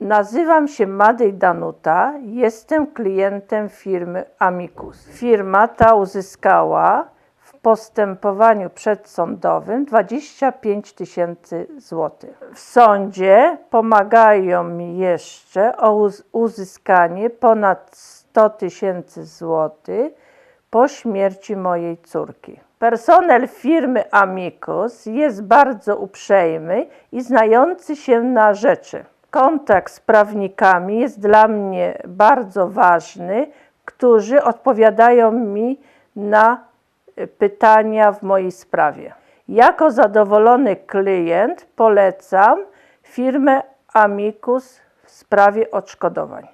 Nazywam się Madej Danuta, jestem klientem firmy Amicus. Firma ta uzyskała w postępowaniu przedsądowym 25 tysięcy złotych. W sądzie pomagają mi jeszcze o uz- uzyskanie ponad 100 tysięcy złotych po śmierci mojej córki. Personel firmy Amicus jest bardzo uprzejmy i znający się na rzeczy. Kontakt z prawnikami jest dla mnie bardzo ważny, którzy odpowiadają mi na y, pytania w mojej sprawie. Jako zadowolony klient polecam firmę Amicus w sprawie odszkodowań.